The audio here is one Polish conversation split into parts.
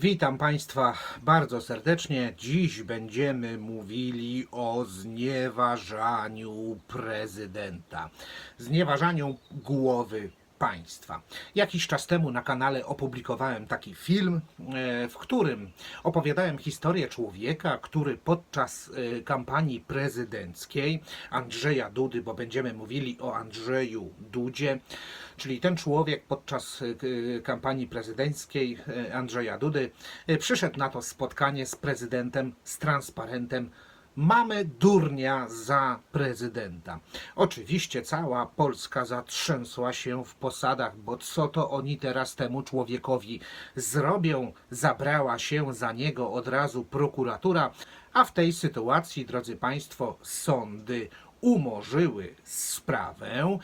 Witam Państwa bardzo serdecznie. Dziś będziemy mówili o znieważaniu prezydenta, znieważaniu głowy państwa. Jakiś czas temu na kanale opublikowałem taki film, e, w którym opowiadałem historię człowieka, który podczas e, kampanii prezydenckiej Andrzeja Dudy, bo będziemy mówili o Andrzeju Dudzie, czyli ten człowiek podczas e, kampanii prezydenckiej Andrzeja Dudy przyszedł na to spotkanie z prezydentem, z transparentem Mamy durnia za prezydenta. Oczywiście cała Polska zatrzęsła się w posadach, bo co to oni teraz temu człowiekowi zrobią? Zabrała się za niego od razu prokuratura, a w tej sytuacji, drodzy Państwo, sądy umorzyły sprawę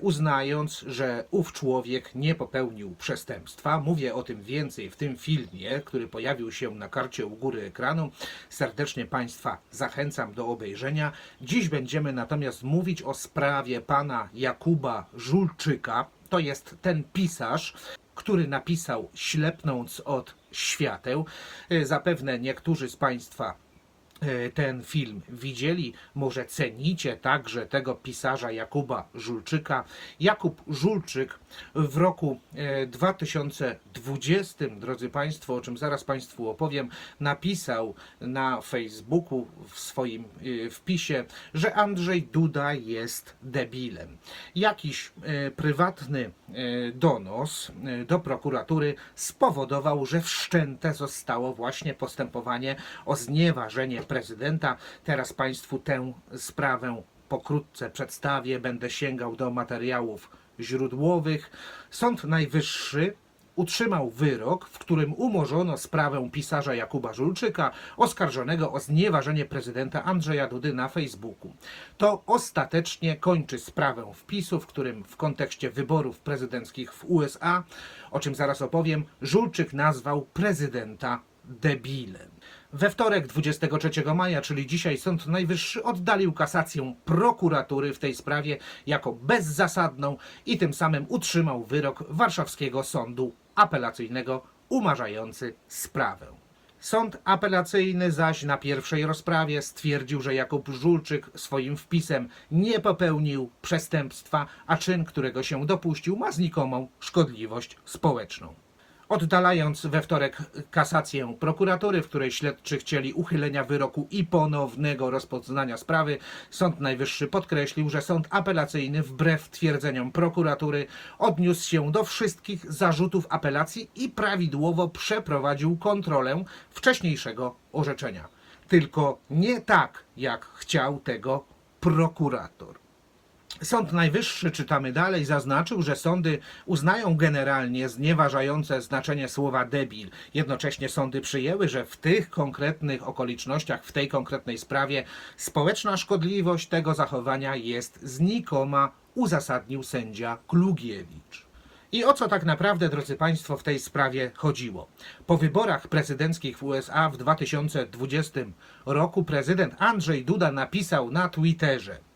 uznając, że ów człowiek nie popełnił przestępstwa. Mówię o tym więcej w tym filmie, który pojawił się na karcie u góry ekranu. Serdecznie Państwa zachęcam do obejrzenia. Dziś będziemy natomiast mówić o sprawie pana Jakuba Żulczyka. To jest ten pisarz, który napisał Ślepnąc od świateł. Y, Zapewne niektórzy z Państwa e, ten film widzieli, może cenicie także tego pisarza Jakuba Żulczyka. Jakub Żulczyk w roku e, 2020, drodzy Państwo, o czym zaraz Państwu opowiem, napisał na Facebooku w swoim e, wpisie, że Andrzej Duda jest debilem. Jakiś e, prywatny e, donos e, do prokuratury spowodował, że wszczęte zostało właśnie postępowanie o znieważenie prezydenta. Teraz Państwu tę sprawę pokrótce przedstawię. Będę sięgał do materiałów źródłowych. Sąd Najwyższy utrzymał wyrok, w którym umorzono sprawę pisarza Jakuba Żulczyka, oskarżonego o znieważenie prezydenta Andrzeja Dudy na Facebooku. To ostatecznie kończy sprawę wpisu, w którym w kontekście wyborów prezydenckich w USA, o czym zaraz opowiem, Żulczyk nazwał prezydenta debilem. We wtorek 23 maja, czyli dzisiaj, Sąd Najwyższy oddalił kasację prokuratury w tej sprawie jako bezzasadną i tym samym utrzymał wyrok Warszawskiego Sądu Apelacyjnego umarzający sprawę. Sąd apelacyjny zaś na pierwszej rozprawie stwierdził, że Jakub Żulczyk swoim wpisem nie popełnił przestępstwa, a czyn, którego się dopuścił, ma znikomą szkodliwość społeczną. Oddalając we wtorek kasację prokuratury, w której śledczy chcieli uchylenia wyroku i ponownego rozpoznania sprawy, Sąd Najwyższy podkreślił, że sąd apelacyjny wbrew twierdzeniom prokuratury odniósł się do wszystkich zarzutów apelacji i prawidłowo przeprowadził kontrolę wcześniejszego orzeczenia. Tylko nie tak, jak chciał tego prokurator. Sąd Najwyższy, czytamy dalej, zaznaczył, że sądy uznają generalnie znieważające znaczenie słowa debil. Jednocześnie sądy przyjęły, że w tych konkretnych okolicznościach, w tej konkretnej sprawie społeczna szkodliwość tego zachowania jest znikoma, uzasadnił sędzia Klugiewicz. I o co tak naprawdę, drodzy Państwo, w tej sprawie chodziło? Po wyborach prezydenckich w USA w 2020 roku prezydent Andrzej Duda napisał na Twitterze: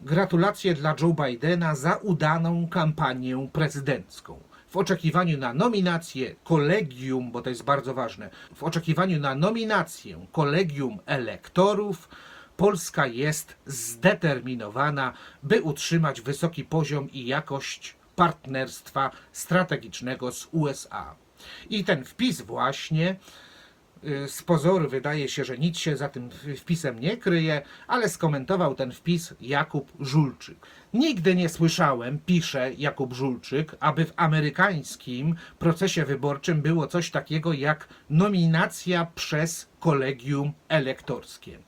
Gratulacje dla Joe Bidena za udaną kampanię prezydencką. W oczekiwaniu na nominację kolegium, bo to jest bardzo ważne, w oczekiwaniu na nominację kolegium elektorów, Polska jest zdeterminowana, by utrzymać wysoki poziom i jakość partnerstwa strategicznego z USA. I ten wpis właśnie z pozoru wydaje się, że nic się za tym wpisem nie kryje, ale skomentował ten wpis Jakub Żulczyk. Nigdy nie słyszałem, pisze Jakub Żulczyk, aby w amerykańskim procesie wyborczym było coś takiego jak nominacja przez kolegium elektorskie.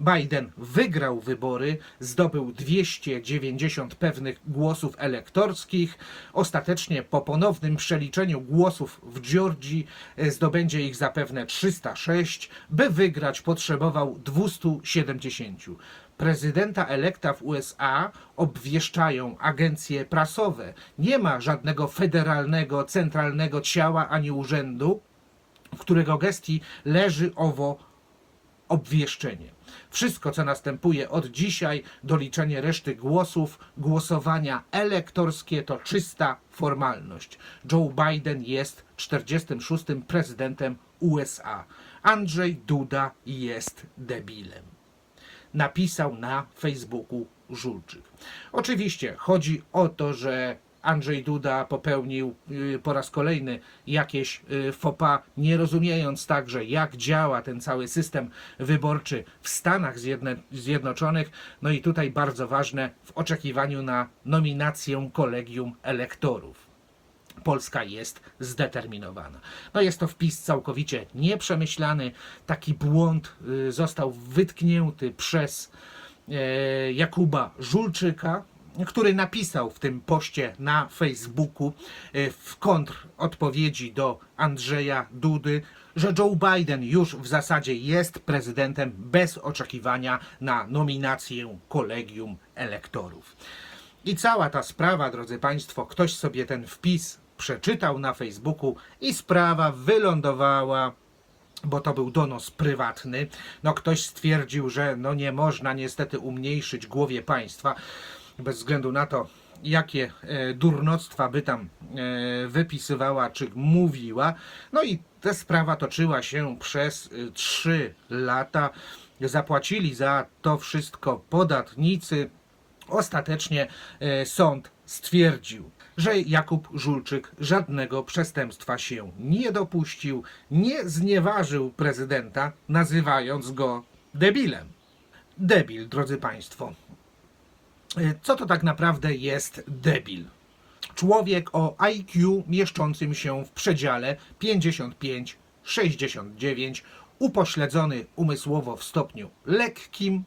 Biden wygrał wybory, zdobył 290 pewnych głosów elektorskich. Ostatecznie po ponownym przeliczeniu głosów w Georgii e, zdobędzie ich zapewne 306. By wygrać potrzebował 270. Prezydenta elekta w USA obwieszczają agencje prasowe. Nie ma żadnego federalnego, centralnego ciała ani urzędu, w którego gestii leży owo obwieszczenie. Wszystko, co następuje od dzisiaj, doliczenie reszty głosów, głosowania elektorskie to czysta formalność. Joe Biden jest 46. prezydentem USA. Andrzej Duda jest debilem napisał na Facebooku Żulczyk. Oczywiście chodzi o to, że Andrzej Duda popełnił y, po raz kolejny jakieś y, pas, nie rozumiejąc także, jak działa ten cały system wyborczy w Stanach Zjednoczonych. No i tutaj bardzo ważne w oczekiwaniu na nominację kolegium elektorów. Polska jest zdeterminowana. No jest to wpis całkowicie nieprzemyślany. Taki błąd y, został wytknięty przez e, Jakuba Żulczyka, który napisał w tym poście na Facebooku e, w kontrodpowiedzi do Andrzeja Dudy, że Joe Biden już w zasadzie jest prezydentem bez oczekiwania na nominację kolegium elektorów. I cała ta sprawa, drodzy Państwo, ktoś sobie ten wpis przeczytał na Facebooku i sprawa wylądowała bo to był donos prywatny. No ktoś stwierdził, że no nie można niestety umniejszyć głowie państwa bez względu na to, jakie e, durnoctwa by tam e, wypisywała czy mówiła. No i ta sprawa toczyła się przez e, trzy lata. Zapłacili za to wszystko podatnicy. Ostatecznie e, sąd stwierdził, że Jakub Żulczyk żadnego przestępstwa się nie dopuścił, nie znieważył prezydenta, nazywając go debilem. Debil, drodzy Państwo. E, Co to tak naprawdę jest debil? Człowiek o IQ mieszczącym się w przedziale 55-69, upośledzony umysłowo w stopniu lekkim,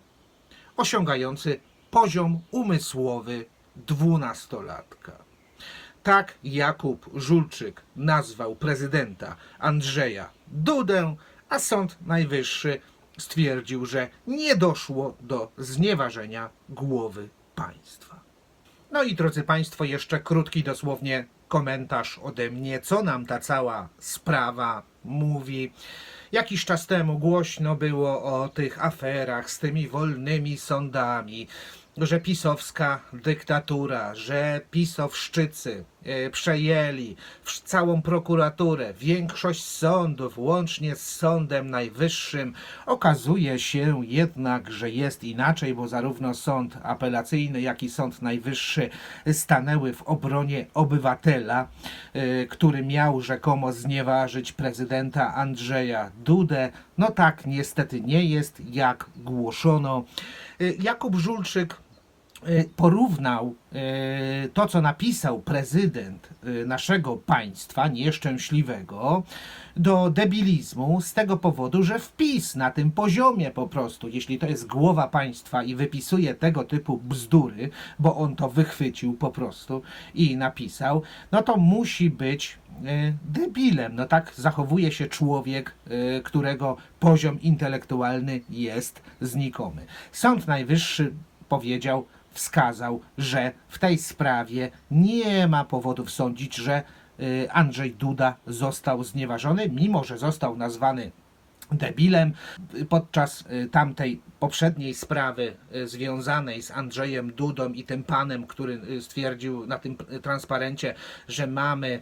osiągający poziom umysłowy dwunastolatka. Tak Jakub Żulczyk nazwał prezydenta Andrzeja Dudę, a Sąd Najwyższy stwierdził, że nie doszło do znieważenia głowy państwa. No i drodzy Państwo, jeszcze krótki dosłownie komentarz ode mnie, co nam ta cała sprawa mówi. Jakiś czas temu głośno było o tych aferach z tymi wolnymi sądami, że pisowska dyktatura, że pisowszczycy przejęli w- całą prokuraturę, większość sądów, łącznie z Sądem Najwyższym. Okazuje się jednak, że jest inaczej, bo zarówno sąd apelacyjny, jak i Sąd Najwyższy stanęły w obronie obywatela, e, który miał rzekomo znieważyć prezydenta Andrzeja Dudę. No tak niestety nie jest, jak głoszono. E, Jakub Żulczyk e, porównał e, to, co napisał prezydent e, naszego państwa nieszczęśliwego do debilizmu z tego powodu, że wpis na tym poziomie po prostu, jeśli to jest głowa państwa i wypisuje tego typu bzdury, bo on to wychwycił po prostu i napisał, no to musi być debilem. No tak zachowuje się człowiek, którego poziom intelektualny jest znikomy. Sąd Najwyższy powiedział, wskazał, że w tej sprawie nie ma powodów sądzić, że y, Andrzej Duda został znieważony, mimo że został nazwany debilem. Podczas y, tamtej poprzedniej sprawy y, związanej z Andrzejem Dudą i tym panem, który stwierdził na tym transparencie, że mamy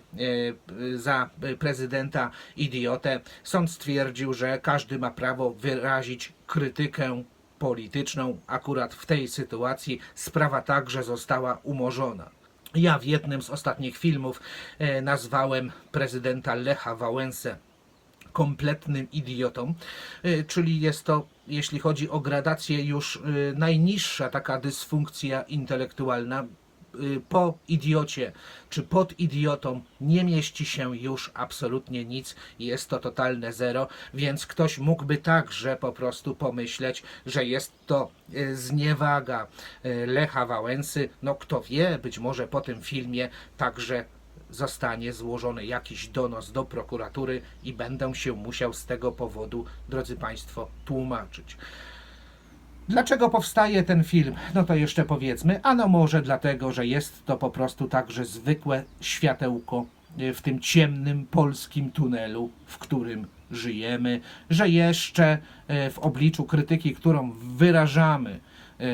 za prezydenta idiotę, sąd stwierdził, że każdy ma prawo wyrazić krytykę polityczną. Akurat w tej sytuacji sprawa także została umorzona. Ja w jednym z ostatnich filmów e, nazwałem prezydenta Lecha Wałęsę kompletnym idiotą, y, czyli jest to, jeśli chodzi o gradację, już y, najniższa taka dysfunkcja intelektualna. Y, Po idiocie czy pod idiotą nie mieści się już absolutnie nic, jest to totalne zero, więc ktoś mógłby także po prostu pomyśleć, że jest to y, zniewaga y, Lecha Wałęsy. No kto wie, być może po tym filmie także zostanie złożony jakiś donos do prokuratury i będę się musiał z tego powodu, drodzy Państwo, tłumaczyć. Dlaczego powstaje ten film? No to jeszcze powiedzmy. Ano może dlatego, że jest to po prostu także zwykłe światełko y, w tym ciemnym polskim tunelu, w którym żyjemy, że jeszcze e, w obliczu krytyki, którą wyrażamy e,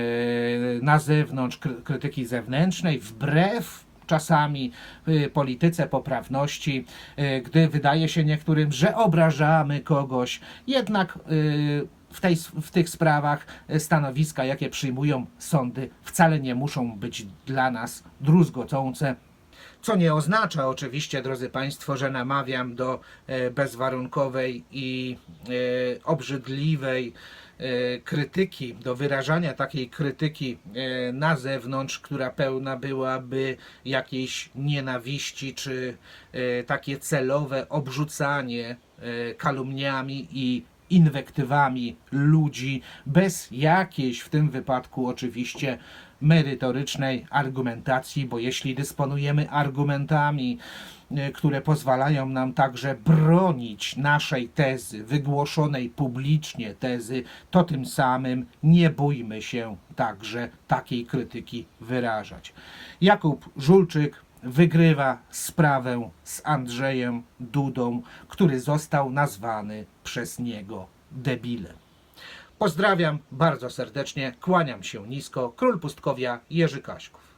na zewnątrz, kry- krytyki zewnętrznej, wbrew czasami polityce poprawności, gdy wydaje się niektórym, że obrażamy kogoś, jednak w, tej, w tych sprawach y, stanowiska, jakie przyjmują sądy, wcale nie muszą być dla nas druzgocące. Co nie oznacza oczywiście, drodzy Państwo, że namawiam do e, bezwarunkowej i e, obrzydliwej e, krytyki, do wyrażania takiej krytyki e, na zewnątrz, która pełna byłaby jakiejś nienawiści, czy e, takie celowe obrzucanie e, kalumniami i inwektywami ludzi, bez jakiejś w tym wypadku oczywiście merytorycznej argumentacji, bo jeśli dysponujemy argumentami, e, które pozwalają nam także bronić naszej tezy, wygłoszonej publicznie tezy, to tym samym nie bójmy się także takiej krytyki wyrażać. Jakub Żulczyk wygrywa sprawę z Andrzejem Dudą, który został nazwany przez niego debilem. Pozdrawiam bardzo serdecznie, kłaniam się nisko. Król Pustkowia Jerzy Kaśków.